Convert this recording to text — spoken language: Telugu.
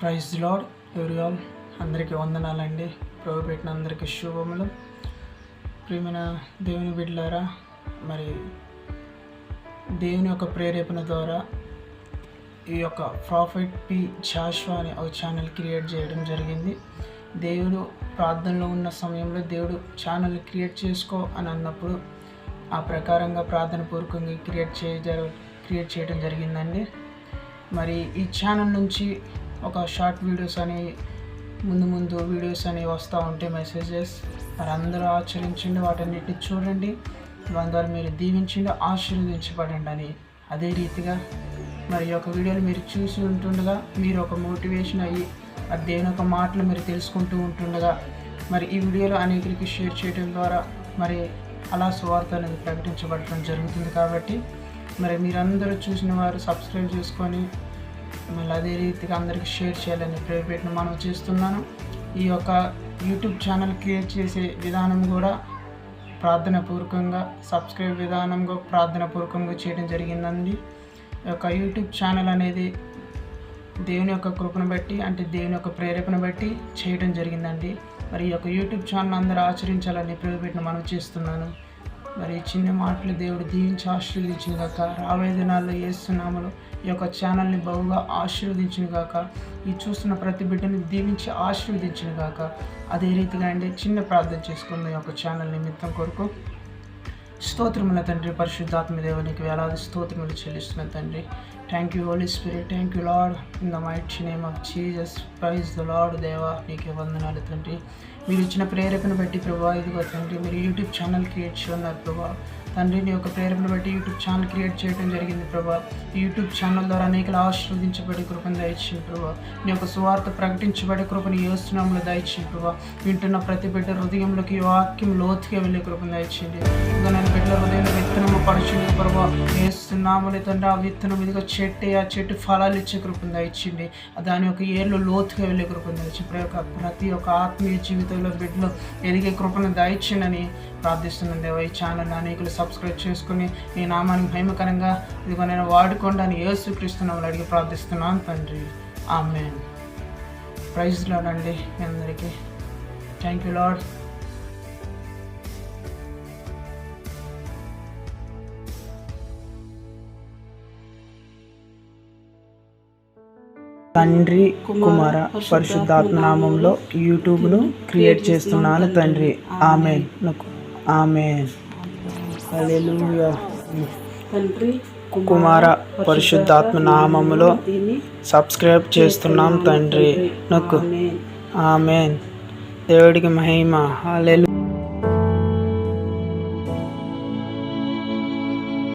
ప్రైజ్ లాడ్ ఎవరియాల్ అందరికీ వందనాలండి. ప్రభు పెట్టిన అందరికీ శుభములు. ప్రియమైన దేవుని బిడ్డలారా మరి దేవుని యొక్క ప్రేరేపణ ద్వారా ఈ యొక్క ప్రాఫిట్ పి జాష్వా అనే ఒక ఛానల్ క్రియేట్ చేయడం జరిగింది. దేవుడు ప్రార్థనలో ఉన్న సమయంలో దేవుడు ఛానల్ క్రియేట్ చేసుకో అని అన్నప్పుడు ఆ ప్రకారంగా ప్రార్థన పూర్వకంగా క్రియేట్ చేయ క్రియేట్ చేయడం జరిగిందండి. మరి ఈ ఛానల్ నుంచి ఒక షార్ట్ వీడియోస్ అని ముందు ముందు వీడియోస్ అనేవి వస్తూ ఉంటాయి మెసేజెస్ మరి అందరూ ఆచరించండి వాటన్నిటిని చూడండి. దాని ద్వారా మీరు దీవించండి ఆశీర్వదించబడండి. అని అదే రీతిగా మరి ఈ యొక్క వీడియోలు మీరు చూసి ఉంటుండగా మీరు ఒక మోటివేషన్ అయ్యి మరి దేని ఒక మాటలు మీరు తెలుసుకుంటూ ఉంటుండగా మరి ఈ వీడియోలు అనేకరికి షేర్ చేయడం ద్వారా మరి అలా సువార్త అనేది ప్రకటించబడటం జరుగుతుంది కాబట్టి మరి మీరందరూ చూసిన వారు సబ్స్క్రైబ్ చేసుకొని మళ్ళీ అదే రీతిగా అందరికీ షేర్ చేయాలని ప్రేరేపణ మనం చేస్తున్నాను. ఈ యొక్క యూట్యూబ్ ఛానల్ క్రియేట్ చేసే విధానం కూడా ప్రార్థన పూర్వకంగా సబ్స్క్రైబ్ విధానంగా ప్రార్థన పూర్వకంగా చేయడం జరిగిందండి. ఈ యొక్క యూట్యూబ్ ఛానల్ అనేది దేవుని యొక్క కృపను బట్టి అంటే దేవుని యొక్క ప్రేరేపణ బట్టి చేయడం జరిగిందండి. మరి ఈ యొక్క యూట్యూబ్ ఛానల్ అందరూ ఆచరించాలని ప్రేరేపణ మనం చేస్తున్నాను. మరి ఈ చిన్న మాటలు దేవుడు దీవించి ఆశీర్వదించిన గాక రాబోయే దినాల్లో ఏస్తున్నామలో ఈ యొక్క ఛానల్ని బహుగా ఆశీర్వదించిన గాక ఈ చూస్తున్న ప్రతి బిడ్డని దీవించి ఆశీర్వదించిన గాక అదే రీతిగా అండి చిన్న ప్రార్థన చేసుకున్న ఈ యొక్క ఛానల్ నిమిత్తం కొరకు. స్తోత్రముల తండ్రి పరిశుద్ధాత్మ దేవునికి వేలాది స్తోత్రములు చెల్లిస్తున్న తండ్రి. Thank you holy spirit thank you lord in the mighty name of Jesus praise the lord దేవా నీకే వందనాలు తండ్రి. మీరు ఇచ్చిన ప్రేరేపణ బట్టి ప్రభా ఇదిగో తండ్రి మీరు యూట్యూబ్ ఛానల్ క్రియేట్ చేయన్నారు ప్రభా. తండ్రి నీ యొక్క ప్రేరణ బట్టి యూట్యూబ్ ఛానల్ క్రియేట్ చేయడం జరిగింది ప్రభా. యూట్యూబ్ ఛానల్ ద్వారా అనేకలు ఆశీర్వదించబడి కృపను దయచేయండి ప్రభా. నీ యొక్క సువార్త ప్రకటించబడి కృపను యోస్తున్నాములు దయచేయండి ప్రభా. వింటున్న ప్రతి బిడ్డ హృదయంలోకి వాక్యం లోతుగా వెళ్ళే కృపను దయచేయండి. ఇంకా బిడ్డల హృదయంలో విత్తనము పరచుంది ప్రభా. వేస్తున్నామని తండ్రి ఆ విత్తనం ఇదిగో చెట్టు ఆ చెట్టు ఫలాలు ఇచ్చే కృపను దయచింది దాని యొక్క ఏళ్ళు లోతుగా వెళ్ళే కృపను దయచి ప్రతి ఒక్క ఆత్మీయ జీవితంలో బిడ్డలు ఎదిగే కృపను దయచిందని ప్రార్థిస్తున్నాను దేవ. ఈ ఛానల్ అనేకులు సబ్స్క్రైబ్ చేసుకుని ఈ నామాన్ని భయమకరంగా ఇదిగో నేను వాడుకోండి అని అడిగి ప్రార్థిస్తున్నాను తండ్రి. ఆమె ప్రైజ్లోనండి మీ అందరికీ. థ్యాంక్ యూ లాడ్ తండ్రి కుమార పరిశుద్ధాత్మ నామంలో యూట్యూబ్ను క్రియేట్ చేస్తున్నాను తండ్రి. ఆమె ఆమె తండ్రి కుమార పరిశుద్ధాత్మ నామములో సబ్స్క్రైబ్ చేస్తున్నాం తండ్రి. నొక్కు. ఆమెన్. దేవుడికి మహిమ. హల్లెలూయా.